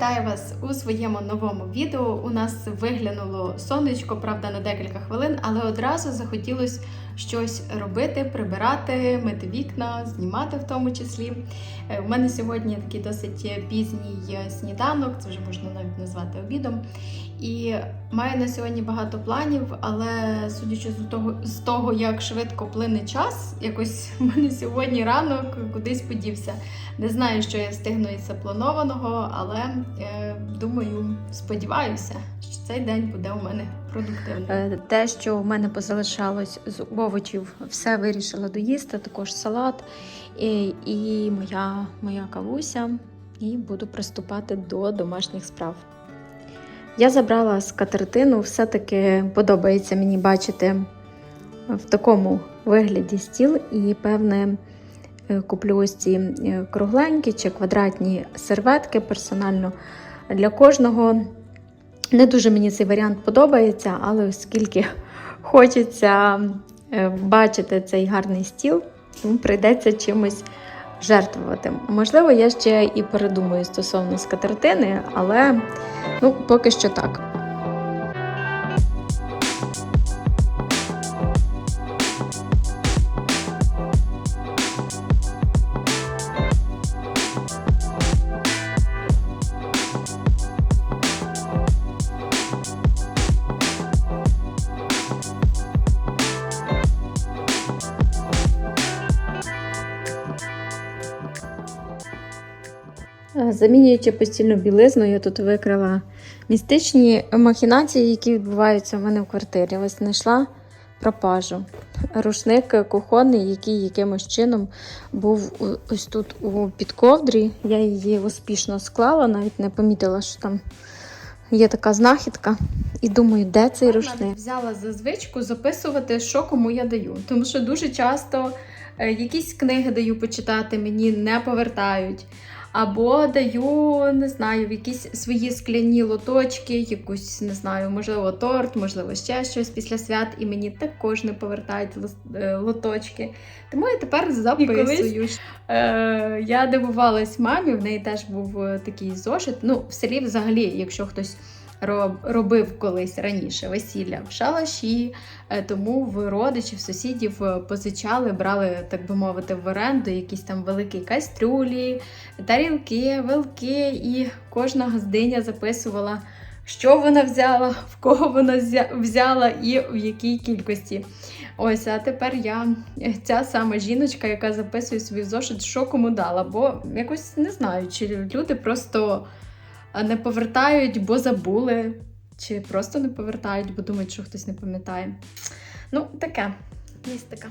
Вітаю вас у своєму новому відео. У нас виглянуло сонечко, правда, на декілька хвилин, але одразу захотілося щось робити, прибирати, мити вікна, знімати в тому числі. Е, У мене сьогодні такий досить пізній сніданок, це вже можна навіть назвати обідом. І маю на сьогодні багато планів, але судячи з того, з того, як швидко плине час, якось в мене сьогодні ранок кудись подівся. Не знаю, що я встигну із запланованого, але е, думаю, сподіваюся, що цей день буде у мене продуктивним. Е, Те, що в мене позалишалось з овочів, все вирішила доїсти, також салат і, і моя, моя кавуся, і буду приступати до домашніх справ. Я забрала скатертину, все-таки подобається мені бачити в такому вигляді стіл, і певне е, куплю ось ці е, кругленькі чи квадратні серветки персонально для кожного. Не дуже мені цей варіант подобається, але оскільки хочеться е, бачити цей гарний стіл, тому прийдеться чимось жертвувати. Можливо, я ще і передумаю стосовно скатертини, але ну, поки що так. Замінюючи постільну білизну, я тут викрила містичні махінації, які відбуваються в мене в квартирі. Ось знайшла пропажу. Рушник кухонний, який якимось чином був ось тут у підковдрі. Я її успішно склала, навіть не помітила, що там є така знахідка. І думаю, де цей Я рушник? навіть взяла за звичку записувати, що кому я даю. Тому що дуже часто е, якісь книги даю почитати, мені не повертають. Або даю, не знаю, в якісь свої скляні лоточки, якусь, не знаю, можливо, торт, можливо, ще щось після свят, і мені також не повертають е, лоточки. Тому я тепер записую. Е, я дивувалась мамі, в неї теж був е, такий зошит. Ну, в селі взагалі, якщо хтось робив колись раніше весілля в шалаші, е, тому в родичів, сусідів е, позичали, брали, так би мовити, в оренду якісь там великі кастрюлі, тарілки, вилки, і кожна газдиня записувала. Що вона взяла, в кого вона взяла і в якій кількості. Ось, а тепер я е, ця сама жіночка, яка записує собі в зошит, що кому дала. Бо якось не знаю, чи люди просто не повертають, бо забули, чи просто не повертають, бо думають, що хтось не пам'ятає. Ну, таке, є така.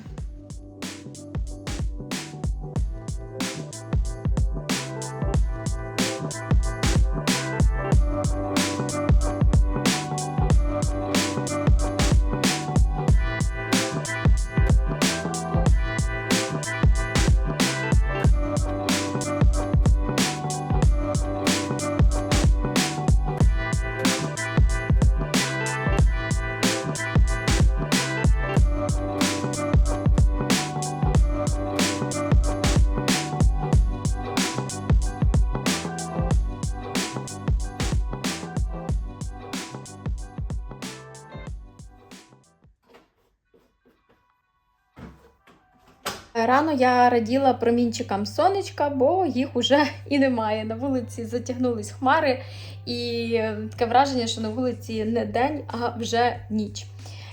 Рано я раділа промінчикам сонечка, бо їх уже і немає. На вулиці затягнулись хмари, і е, таке враження, що на вулиці не день, а вже ніч.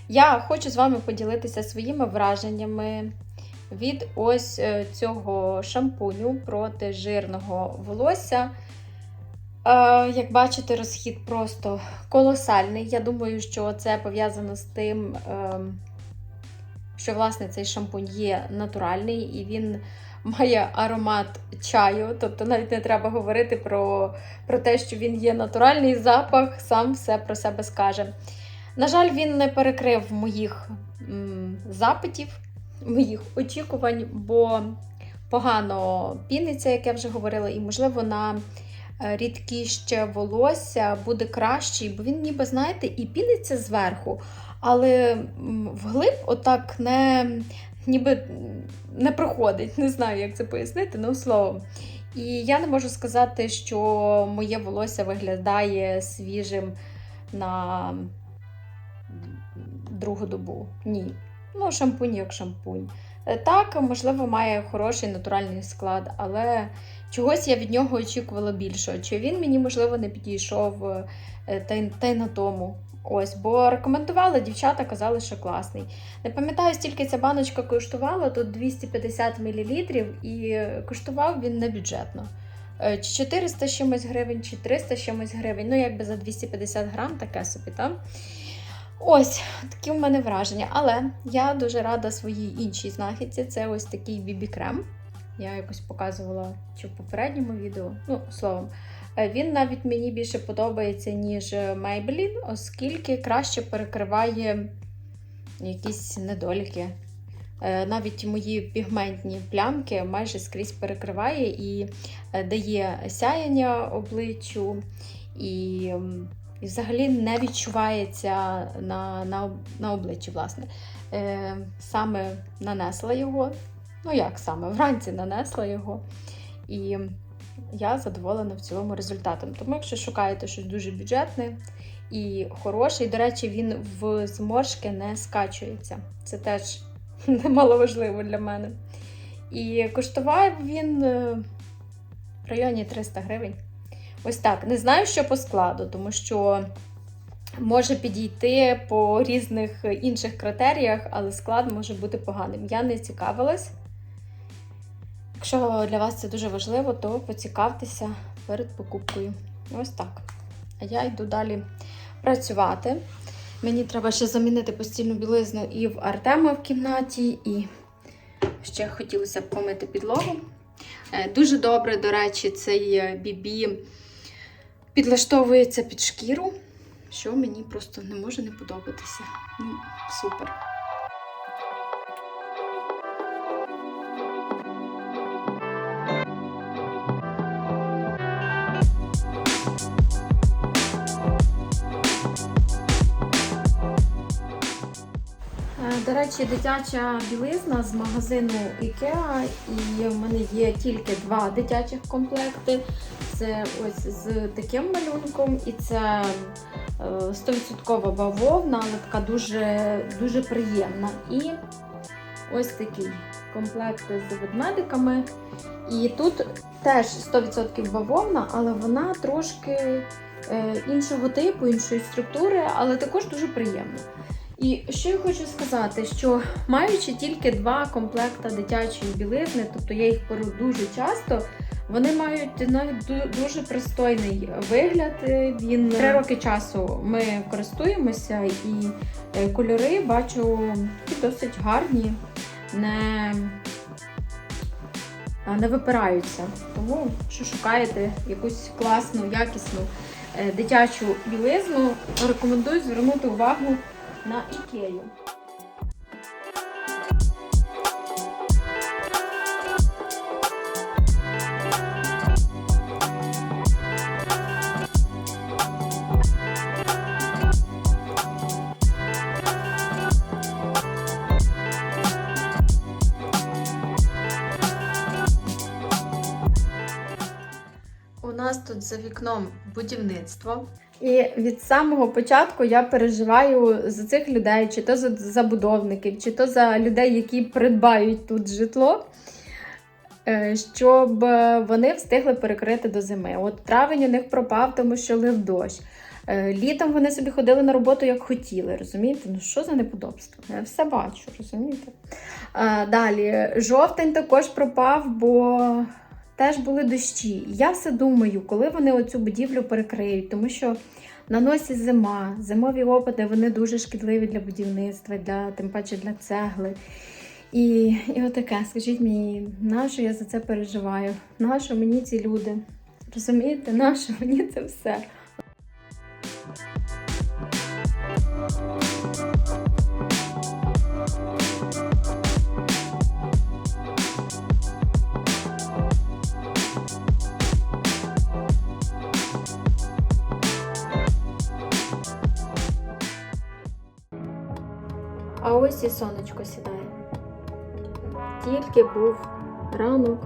Я хочу з вами поділитися своїми враженнями від ось е, цього шампуню проти жирного волосся. Е, Як бачите, розхід просто колосальний. Я думаю, що це пов'язано з тим. Що власне цей шампунь є натуральний і він має аромат чаю. Тобто навіть не треба говорити про, про те, що він є натуральний запах, сам все про себе скаже. На жаль, він не перекрив моїх м, запитів, моїх очікувань, бо погано піниться, як я вже говорила, і, можливо, на е, рідкіще волосся буде кращий, бо він, ніби, знаєте, і піниться зверху, але вглиб отак не ніби не проходить. Не знаю, як це пояснити, ну словом. І я не можу сказати, що моє волосся виглядає свіжим на другу добу. Ні. Ну, шампунь як шампунь. Е, Так, можливо, має хороший натуральний склад, але чогось я від нього очікувала більшого. Чи він мені, можливо, не підійшов е, та й, та й на тому. Ось, бо рекомендували дівчата, казали, що класний. Не пам'ятаю, стільки ця баночка коштувала, тут 250 мл, і коштував він не бюджетно. Е, Чи 400 чимось гривень, чи 300 чимось гривень. Ну, якби за 250 грам, таке собі там. Ось такі в мене враження. Але я дуже рада своїй іншій знахідці. Це ось такий бібі-крем. Я якось показувала чи в попередньому відео. Ну, словом, він навіть мені більше подобається, ніж Maybelline, оскільки краще перекриває якісь недоліки. Е, Навіть мої пігментні плямки майже скрізь перекриває і е, дає сяяння обличчю, і, і взагалі не відчувається на, на, на обличчі. власне. Е, Саме нанесла його. Ну, як саме? Вранці нанесла його. І я задоволена в цілому результатом. Тому, якщо шукаєте щось дуже бюджетне і хороше, і, до речі, він в зморшки не скачується. Це теж немало важливо для мене. І коштував він е, в районі 300 гривень. Ось так. Не знаю, що по складу, тому що може підійти по різних інших критеріях, але склад може бути поганим. Я не цікавилась. Якщо для вас це дуже важливо, то поцікавтеся перед покупкою. Ось так. А я йду далі працювати. Мені треба ще замінити постільну білизну і в Артема в кімнаті, і ще хотілося б помити підлогу. Е, Дуже добре, до речі, цей бібі підлаштовується під шкіру, що мені просто не може не подобатися. Ну, супер. До речі, дитяча білизна з магазину IKEA, і в мене є тільки два дитячих комплекти. Це ось з таким малюнком, і це е, 100% бавовна, але така дуже, дуже приємна. І ось такий комплект з ведмедиками. І тут теж 100% бавовна, але вона трошки е, іншого типу, іншої структури, але також дуже приємна. І що я хочу сказати, що маючи тільки два комплекта дитячої білизни, тобто я їх беру дуже часто, вони мають навіть дуже пристойний вигляд. Він три роки часу ми користуємося, і е, кольори бачу досить гарні, не, не випираються. Тому, що шукаєте якусь класну, якісну е, дитячу білизну, рекомендую звернути увагу на ікею. У нас тут за вікном будівництво. І від самого початку я переживаю за цих людей, чи то за забудовників, чи то за людей, які придбають тут житло, е, щоб вони встигли перекрити до зими. От травень у них пропав, тому що лив дощ. Е, Літом вони собі ходили на роботу як хотіли, розумієте? Ну що за неподобство? Я все бачу, розумієте? Е, Далі, жовтень також пропав, бо теж були дощі. Я все думаю, коли вони оцю будівлю перекриють, тому що на носі зима, зимові опади вони дуже шкідливі для будівництва, для, тим паче для цегли. І, і отаке, скажіть мені, нащо я за це переживаю? Нащо мені ці люди? Розумієте, нащо мені це все? Ось і сонечко сідає. Тільки був ранок.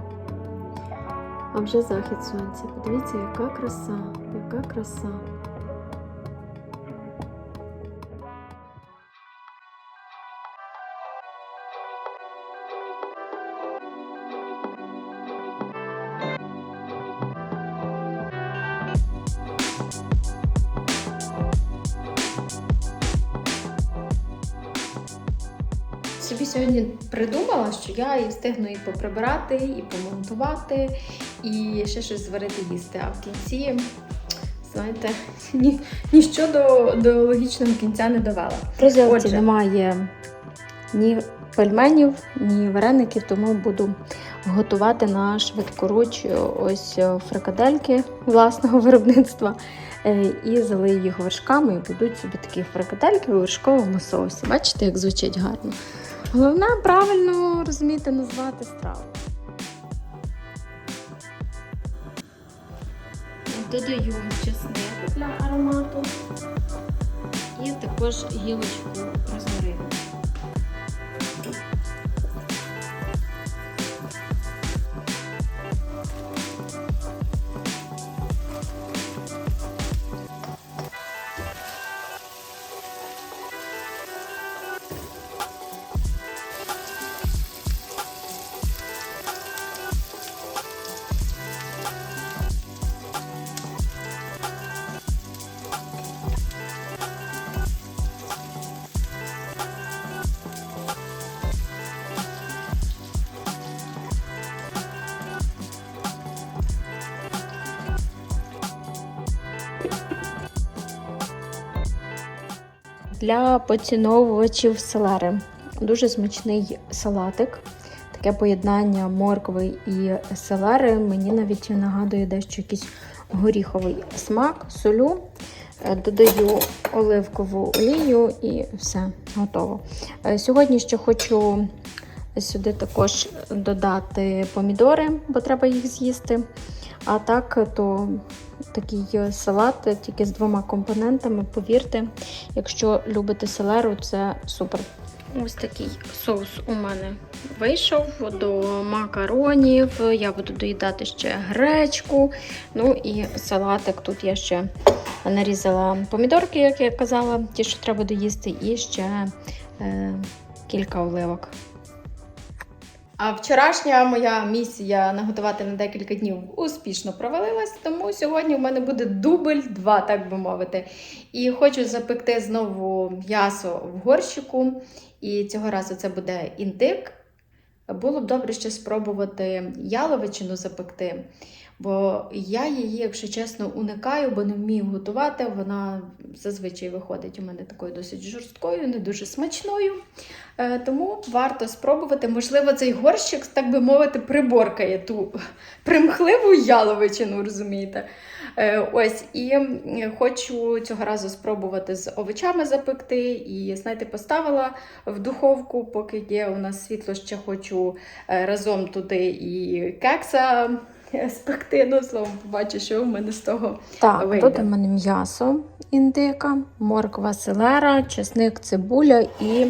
А вже захід сонця. Подивіться, яка краса, яка краса. Сьогодні придумала, що я і встигну і поприбирати, і помонтувати, і ще щось зварити їсти. А в кінці, знаєте, ні, ніщо до, до логічного кінця не довела. Отже. немає ні пельменів, ні вареників, тому буду готувати на швидкоруч ось е, фрикадельки власного виробництва. Е, І залию їх вершками і будуть собі такі фрикадельки у вершковому соусі. Бачите, як звучить гарно. Головне правильно розуміти назвати страву. Додаю чесник для аромату і також гілочку Для поціновувачів селери дуже смачний салатик. Таке поєднання моркви і селери мені навіть нагадує дещо якийсь горіховий смак, солю. Е, Додаю оливкову олію і все готово. Е, Сьогодні ще хочу сюди також додати помідори, бо треба їх з'їсти. А так, то такий салат тільки з двома компонентами. Повірте, якщо любите селеру, це супер. Ось такий соус у мене вийшов до макаронів. Я буду доїдати ще гречку. Ну і салатик. Тут я ще нарізала помідорки, як я казала, ті, що треба доїсти, і ще е, кілька оливок. А вчорашня моя місія наготувати на декілька днів успішно провалилась, тому сьогодні в мене буде дубль 2, так би мовити. І хочу запекти знову м'ясо в горщику. І цього разу це буде індик. Було б добре ще спробувати яловичину запекти, бо я її, якщо чесно, уникаю, бо не вмію готувати. Вона зазвичай виходить у мене такою досить жорсткою, не дуже смачною. Е, Тому варто спробувати. Можливо, цей горщик, так би мовити, приборкає ту примхливу яловичину, розумієте? Е, Ось, і хочу цього разу спробувати з овочами запекти. І, знаєте, поставила в духовку, поки є у нас світло, ще хочу е, разом туди і кекса спекти. Ну, словом, побачу, що в мене з того Так, Вийде. тут у мене м'ясо індика, морква, селера, чесник, цибуля і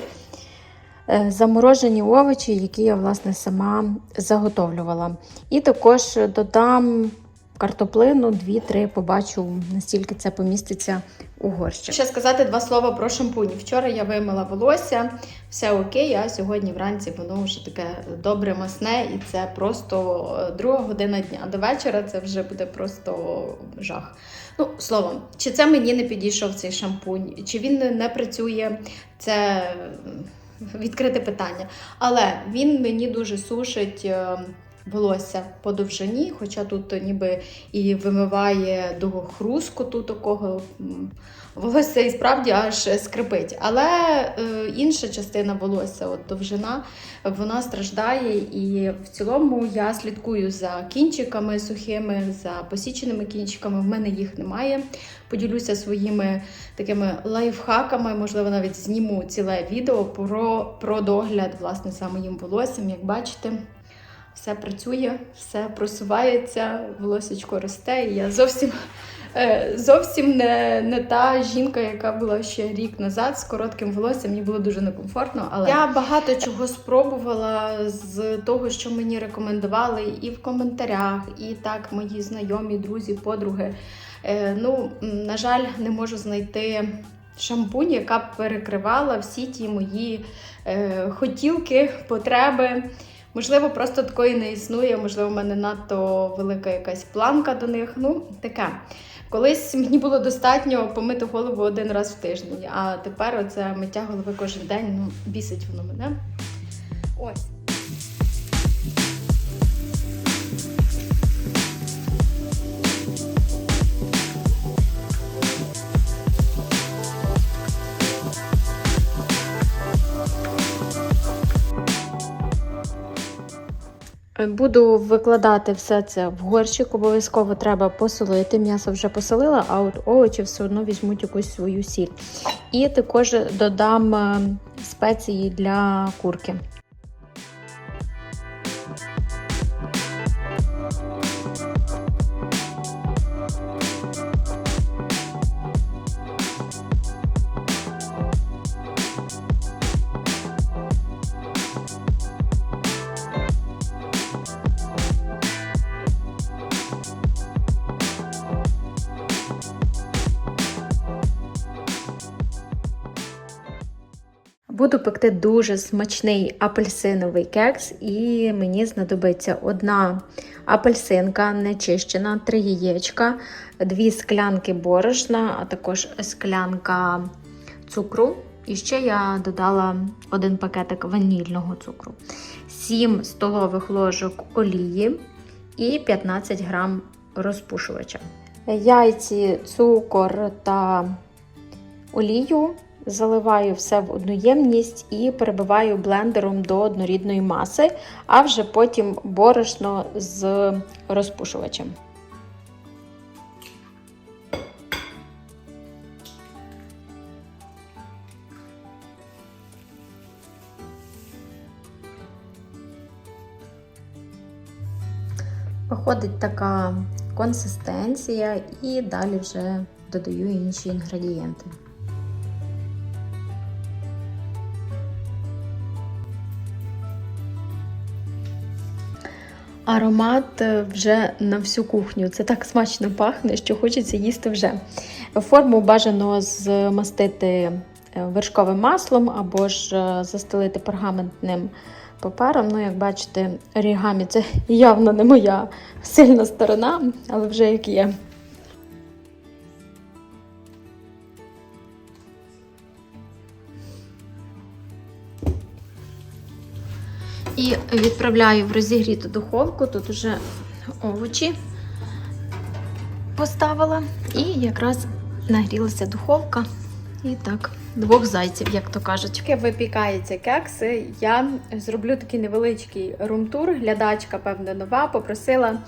е, заморожені овочі, які я власне сама заготовлювала. І також додам картоплину, 2-3, побачу, настільки це поміститься у горщик. Ще сказати два слова про шампунь. Вчора я вимила волосся, все окей, а сьогодні вранці воно вже таке добре масне, і це просто е, друга година дня. До вечора це вже буде просто жах. Ну, словом, чи це мені не підійшов цей шампунь, чи він не- працює, це е, відкрите питання. Але він мені дуже сушить. Волосся по довжині, хоча тут ніби і вимиває до хрускоту такого волосся і справді аж скрипить. Але е, інша частина волосся, от довжина, вона страждає. І в цілому я слідкую за кінчиками сухими, за посіченими кінчиками. В мене їх немає. Поділюся своїми такими лайфхаками, можливо, навіть зніму ціле відео про, про догляд власне за моїм волоссям. Як бачите, все працює, все просувається, волосечко росте, і я зовсім е, зовсім не, не та жінка, яка була ще рік назад з коротким волоссям. Мені було дуже некомфортно. Але я багато чого спробувала з того, що мені рекомендували, і в коментарях, і так мої знайомі, друзі, подруги. Е, ну, на жаль, не можу знайти шампунь, яка б перекривала всі ті мої е, хотілки, потреби. Можливо, просто такої не існує, можливо, в мене надто велика якась планка до них. Ну, таке. Колись мені було достатньо помити голову один раз в тиждень, а тепер оце миття голови кожен день, ну, бісить воно мене. Ось. Буду викладати все це в горщик. Обов'язково треба посолити. М'ясо вже посолила, а от овочі все одно візьмуть якусь свою сіль. І також додам е, спеції для курки. Буду пекти дуже смачний апельсиновий кекс, і мені знадобиться одна апельсинка нечищена, три яєчка, дві склянки борошна, а також склянка цукру. І ще я додала один пакетик ванільного цукру, 7 столових ложок олії і 15 грам розпушувача. Яйці, цукор та олію заливаю все в одну ємність і перебиваю блендером до однорідної маси, а вже потім борошно з розпушувачем. Виходить така консистенція, і далі вже додаю інші інгредієнти. Аромат е, вже на всю кухню. Це так смачно пахне, що хочеться їсти вже. Форму бажано змастити е, вершковим маслом або ж е, застелити пергаментним папером. Ну, як бачите, орігамі це явно не моя сильна сторона, але вже як є. Відправляю в розігріту духовку. Тут вже овочі поставила. І якраз нагрілася духовка. І так, двох зайців, як то кажуть. Поки випікається кекс, я зроблю такий невеличкий румтур. Глядачка, певно, нова, попросила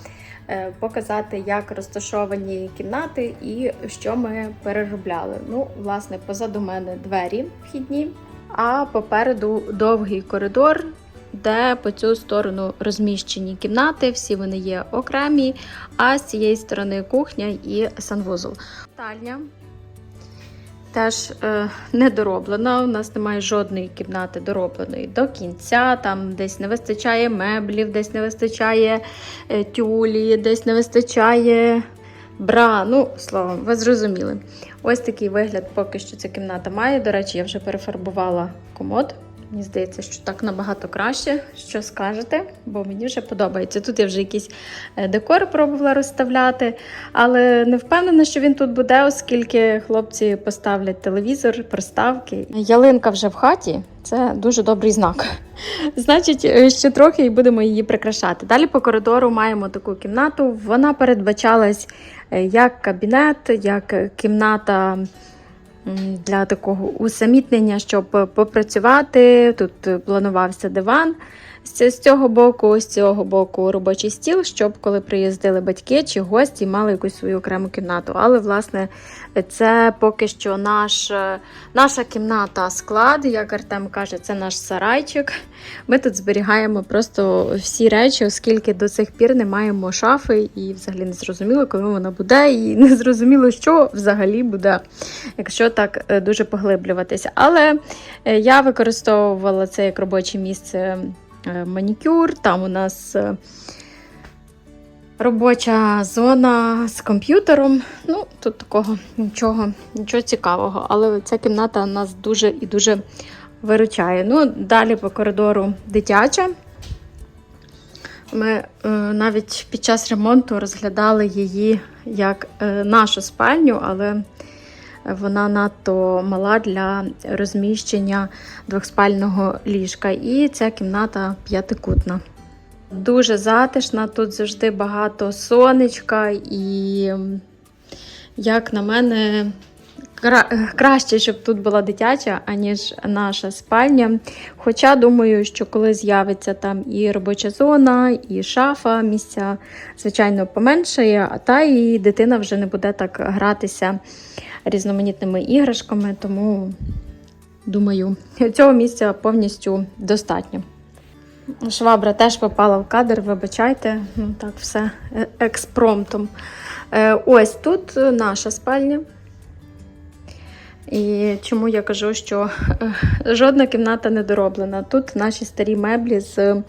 е, показати, як розташовані кімнати і що ми переробляли. Ну, власне, позаду мене двері вхідні, а попереду довгий коридор. Де по цю сторону розміщені кімнати, всі вони є окремі, а з цієї сторони кухня і санвузол. Спальня теж е, не. У нас немає жодної кімнати доробленої до кінця. Там десь не вистачає меблів, десь не вистачає е, тюлі, десь не вистачає бра. Ну, словом, ви зрозуміли. Ось такий вигляд поки що ця кімната має. До речі, я вже перефарбувала комод. Мені здається, що так набагато краще. Що скажете? Бо мені вже подобається. Тут я вже якийсь е, декор пробувала розставляти, але не впевнена, що він тут буде, оскільки хлопці поставлять телевізор, приставки. Ялинка вже в хаті. Це дуже добрий знак. Значить, е, ще трохи і будемо її прикрашати. Далі по коридору маємо таку кімнату. Вона передбачалась е, як кабінет, як кімната для такого усамітнення, щоб попрацювати. Тут планувався диван з цього боку, з цього боку робочий стіл, щоб коли приїздили батьки чи гості, мали якусь свою окрему кімнату. Але, власне, це поки що наш, е, наша кімната склад, як Артем каже, це наш сарайчик. Ми тут зберігаємо просто всі речі, оскільки до сих пір не маємо шафи, і взагалі не зрозуміло, коли вона буде, і не зрозуміло, що взагалі буде, якщо так е, дуже поглиблюватися. Але е, я використовувала це як робоче місце манікюр. Там у нас е, робоча зона з комп'ютером. Ну, тут такого нічого, нічого цікавого, але ця кімната нас дуже і дуже виручає. Ну, далі по коридору дитяча. Ми е, навіть під час ремонту розглядали її як е, нашу спальню, але вона надто мала для розміщення двохспального ліжка. І ця кімната п'ятикутна. Дуже затишна, тут завжди багато сонечка, і, як на мене, краще, щоб тут була дитяча, аніж наша спальня. Хоча думаю, що коли з'явиться там і робоча зона, і шафа, місця, звичайно, поменшає, а та і дитина вже не буде так гратися різноманітними іграшками, тому думаю, цього місця повністю достатньо. Швабра теж попала в кадр, вибачайте, ну так все е- експромтом. Е, Ось тут наша спальня. І чому я кажу, що е, жодна кімната не дороблена. Тут наші старі меблі з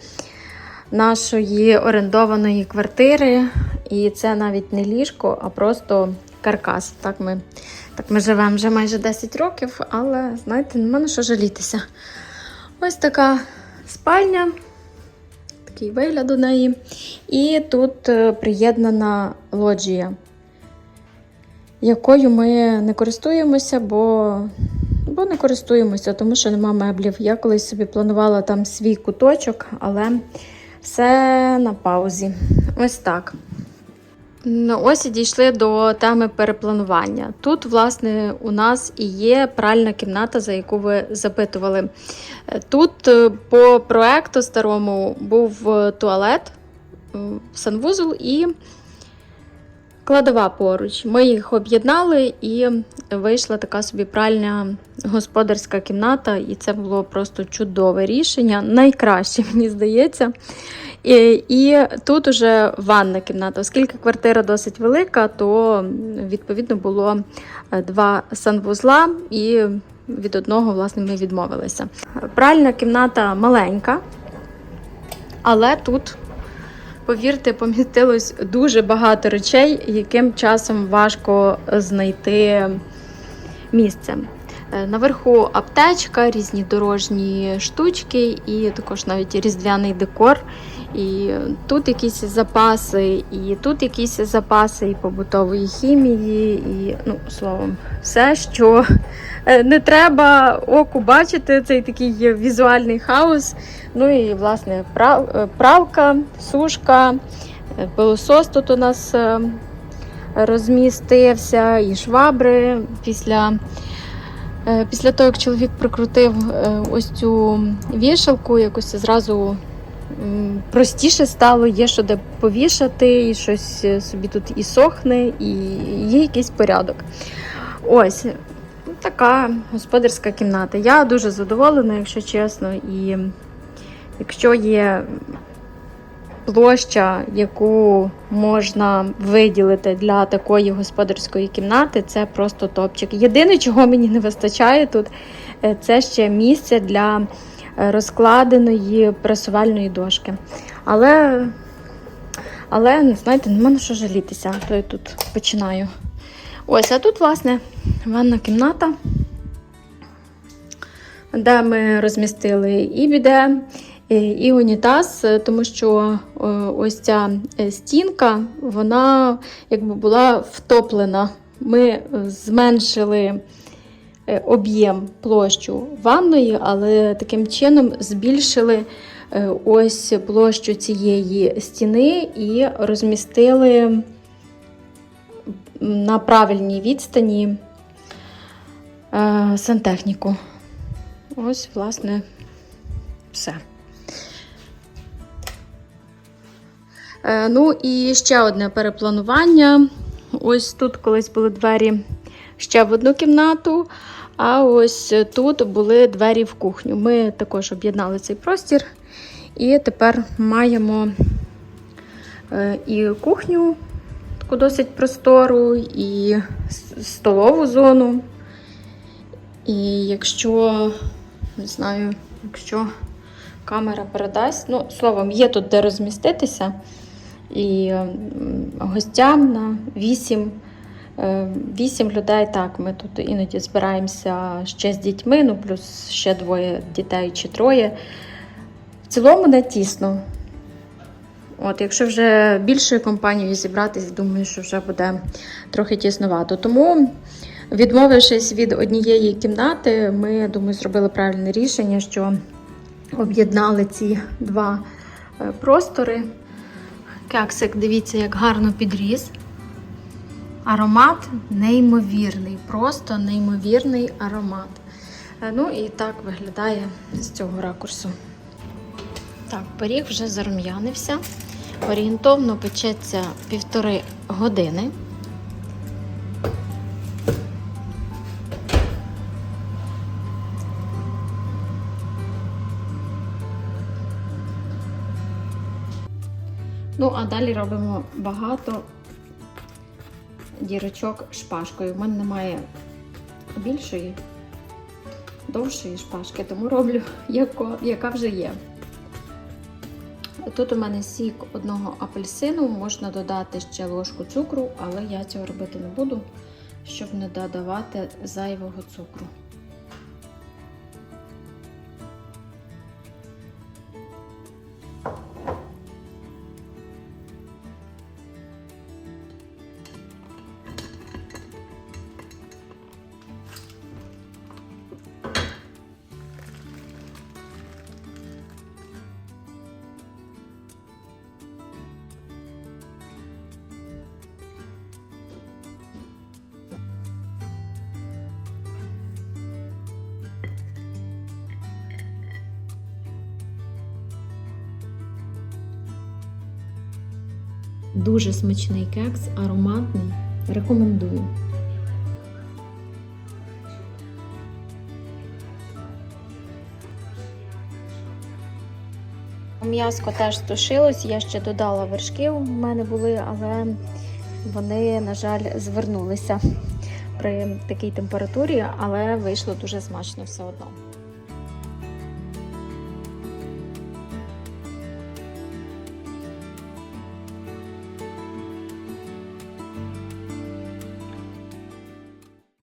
нашої орендованої квартири. І це навіть не ліжко, а просто каркас. Так ми, так ми живемо вже майже 10 років, але знаєте, нема на що жалітися. Ось така спальня, такий вигляд у неї. І тут е, приєднана лоджія якою ми не користуємося, бо, бо не користуємося, тому що нема меблів. Я колись собі планувала там свій куточок, але все на паузі. Ось так. Ну, ось і дійшли до теми перепланування. Тут, власне, у нас і є пральна кімната, за яку ви запитували. Тут е, по проекту старому був е, туалет, санвузол і кладова поруч. Ми їх об'єднали і вийшла така собі пральня господарська кімната, і це було просто чудове рішення. Найкраще, мені здається. І, і тут уже ванна кімната. Оскільки квартира досить велика, то відповідно було е, два санвузла, і від одного, власне, ми відмовилися. Пральна кімната маленька, але тут Повірте, помітилось дуже багато речей, яким часом важко знайти місце. Е, Наверху аптечка, різні дорожні штучки, і також навіть різдвяний декор. І тут якісь запаси, і тут якісь запаси і побутової хімії, і ну, словом, все, що е, не треба оку бачити, цей такий візуальний хаос. Ну і власне е, правка, сушка, е, пилосос тут у нас розмістився, і швабри після. Після того, як чоловік прикрутив ось цю вішалку, якось зразу простіше стало, є що де повішати, і щось е, собі тут і сохне, і є якийсь порядок. Ось така господарська кімната. Я дуже задоволена, якщо чесно. І якщо є площа, яку можна виділити для такої господарської кімнати, це просто топчик. Єдине, чого мені не вистачає тут, е, це ще місце для розкладеної пресувальної дошки. Але, але знаєте, нема на що жалітися, то я тут починаю. Ось, а тут, власне, ванна кімната, де ми розмістили і біде, і унітаз, тому що ось ця е, стінка, вона якби була втоплена. Ми зменшили об'єм площу ванної, але таким чином збільшили е, ось площу цієї стіни і розмістили на правильній відстані е, сантехніку. Ось, власне, все. Е, Ну і ще одне перепланування. Ось тут колись були двері ще в одну кімнату, а ось тут були двері в кухню. Ми також об'єднали цей простір. І тепер маємо е, і кухню, таку досить простору, і столову зону. І якщо, не знаю, якщо камера передасть, ну, словом, є тут де розміститися. І гостям на 8, 8 людей, так, ми тут іноді збираємося ще з дітьми, ну плюс ще двоє дітей чи троє. В цілому не тісно. От, якщо вже більшою компанією зібратись, думаю, що вже буде трохи тіснувато. Тому, відмовившись від однієї кімнати, ми думаю, зробили правильне рішення, що об'єднали ці два е, простори. Кексик, дивіться, як гарно підріс. Аромат неймовірний, просто неймовірний аромат. Е, Ну і так виглядає з цього ракурсу. Так, пиріг вже зарум'янився. Орієнтовно печеться півтори години. Ну, а далі робимо багато дірочок шпажкою. У мене немає більшої, довшої шпажки, тому роблю, яко, яка вже є. Тут у мене сік одного апельсину, можна додати ще ложку цукру, але я цього робити не буду, щоб не додавати зайвого цукру. Дуже смачний кекс, ароматний. Рекомендую. М'яско теж стушилось, я ще додала вершки, у мене були, але вони, на жаль, звернулися при такій температурі, але вийшло дуже смачно все одно.